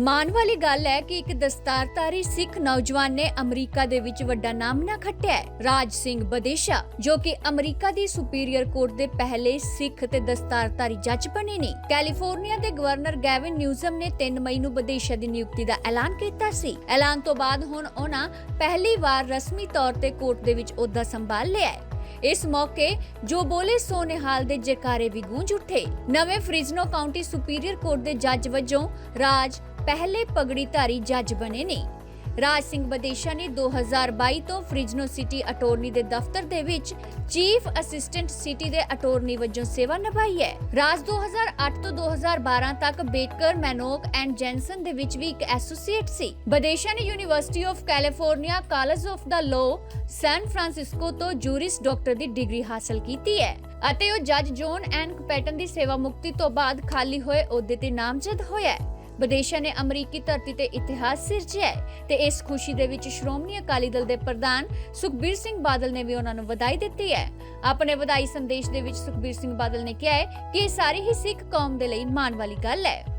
ਮਾਣ ਵਾਲੀ ਗੱਲ ਹੈ ਕਿ ਇੱਕ ਦਸਤਾਰਧਾਰੀ ਸਿੱਖ ਨੌਜਵਾਨ ਨੇ ਅਮਰੀਕਾ ਦੇ ਵਿੱਚ ਵੱਡਾ ਨਾਮ ਖੱਟਿਆ ਹੈ। ਰਾਜ ਸਿੰਘ ਬਦੇਸ਼ਾ, ਜੋ ਕਿ ਅਮਰੀਕਾ ਦੀ ਸੁਪੀਰੀਅਰ ਕੋਰਟ ਦੇ ਪਹਿਲੇ ਸਿੱਖ ਤੇ ਦਸਤਾਰਧਾਰੀ ਜੱਜ ਬਣੇ ਨੇ। ਕੈਲੀਫੋਰਨੀਆ ਦੇ ਗਵਰਨਰ ਗੈਵਿਨ ਨਿਊਜ਼ਮ ਨੇ 3 ਮਈ ਨੂੰ ਬਦੇਸ਼ਾ ਦੀ ਨਿਯੁਕਤੀ ਦਾ ਐਲਾਨ ਕੀਤਾ ਸੀ। ਐਲਾਨ ਤੋਂ ਬਾਅਦ ਹੁਣ ਉਹਨਾਂ ਪਹਿਲੀ ਵਾਰ ਰਸਮੀ ਤੌਰ ਤੇ ਕੋਰਟ ਦੇ ਵਿੱਚ ਅਹੁਦਾ ਸੰਭਾਲ ਲਿਆ ਹੈ। ਇਸ ਮੌਕੇ ਜੋ ਬੋਲੇ ਸੋ ਨਿਹਾਲ ਦੇ ਜਕਾਰੇ ਵੀ ਗੂੰਜ ਉੱਠੇ। ਨਵੇਂ ਫ੍ਰਿਜ਼ਨੋ ਕਾਉਂਟੀ ਸੁਪੀਰੀਅਰ ਕੋਰਟ ਦੇ ਜੱਜ ਵਜੋਂ ਰਾਜ ਪਹਿਲੇ ਪਗੜੀਧਾਰੀ ਜੱਜ ਬਣੇ ਨੇ। ਰਾਜ ਸਿੰਘ ਬਦੇਸ਼ਾ ਨੇ 2022 ਤੋਂ ਫ੍ਰਿਜ਼ਨੋ ਸਿਟੀ ਅਟਾਰਨੀ ਦੇ ਦਫ਼ਤਰ ਦੇ ਵਿੱਚ ਚੀਫ ਅਸਿਸਟੈਂਟ ਸਿਟੀ ਦੇ ਅਟਾਰਨੀ ਵਜੋਂ ਸੇਵਾ ਨਿਭਾਈ ਹੈ। ਰਾਜ 2008 ਤੋਂ 2012 ਤੱਕ ਬੇਕਰ, ਮੈਨੋਕ ਐਂਡ ਜੈਨਸਨ ਦੇ ਵਿੱਚ ਵੀ ਇੱਕ ਐਸੋਸੀਏਟ ਸੀ। ਬਦੇਸ਼ਾ ਨੇ university of California college of the law San Francisco ਤੋਂ ਜੂਰਿਸ ਡਾਕਟਰ ਦੀ ਡਿਗਰੀ ਹਾਸਲ ਕੀਤੀ ਹੈ ਅਤੇ ਉਹ ਜੱਜ ਜੋਨ ਐਨ ਕਪੈਟਨ ਦੀ ਸੇਵਾ ਮੁਕਤੀ ਤੋਂ ਬਾਅਦ ਖਾਲੀ ਹੋਏ ਅਹੁਦੇ ਤੇ ਨਾਮਜ਼ਦ ਹੋਇਆ ਹੈ। ਵਿਦੇਸ਼ਾਂ ਨੇ ਅਮਰੀਕੀ ਧਰਤੀ ਤੇ ਇਤਿਹਾਸ ਸਿਰਜਿਆ ਤੇ ਇਸ ਖੁਸ਼ੀ ਦੇ ਵਿੱਚ ਸ਼੍ਰੋਮਣੀ ਅਕਾਲੀ ਦਲ ਦੇ ਪ੍ਰਧਾਨ ਸੁਖਬੀਰ ਸਿੰਘ ਬਾਦਲ ਨੇ ਵੀ ਉਹਨਾਂ ਨੂੰ ਵਧਾਈ ਦਿੱਤੀ ਹੈ। ਆਪਣੇ ਵਧਾਈ ਸੰਦੇਸ਼ ਦੇ ਵਿੱਚ ਸੁਖਬੀਰ ਸਿੰਘ ਬਾਦਲ ਨੇ ਕਿਹਾ ਹੈ ਕਿ ਇਹ ਸਾਰੀ ਹੀ ਸਿੱਖ ਕੌਮ ਦੇ ਲਈ ਮਾਣ ਵਾਲੀ ਗੱਲ ਹੈ।